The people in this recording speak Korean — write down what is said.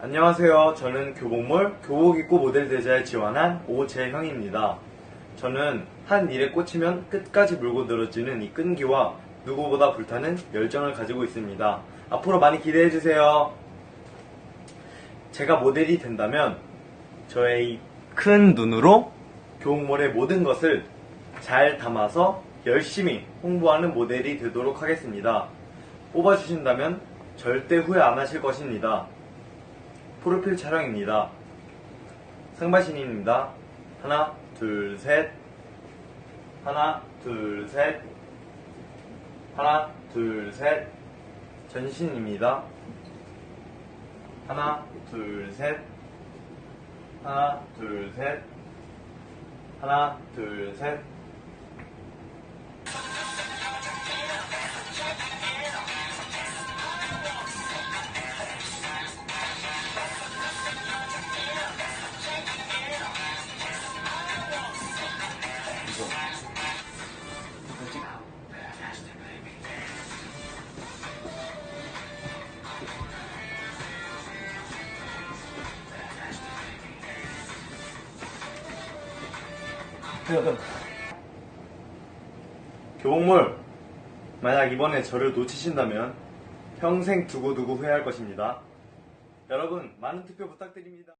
안녕하세요. 저는 교복몰 교복 입고 모델 대자에 지원한 오재형입니다. 저는 한 일에 꽂히면 끝까지 물고 늘어지는 이 끈기와 누구보다 불타는 열정을 가지고 있습니다. 앞으로 많이 기대해 주세요. 제가 모델이 된다면 저의 이큰 눈으로 교복몰의 모든 것을 잘 담아서 열심히 홍보하는 모델이 되도록 하겠습니다. 뽑아주신다면 절대 후회 안 하실 것입니다. 프로필 촬영입니다. 상바신입니다. 하나, 둘, 셋. 하나, 둘, 셋. 하나, 둘, 셋. 전신입니다. 하나, 둘, 셋. 하나, 둘, 셋. 하나, 둘, 셋. 교복물 만약 이번에 저를 놓치신다면 평생 두고두고 후회할 것입니다. 여러분 많은 투표 부탁드립니다.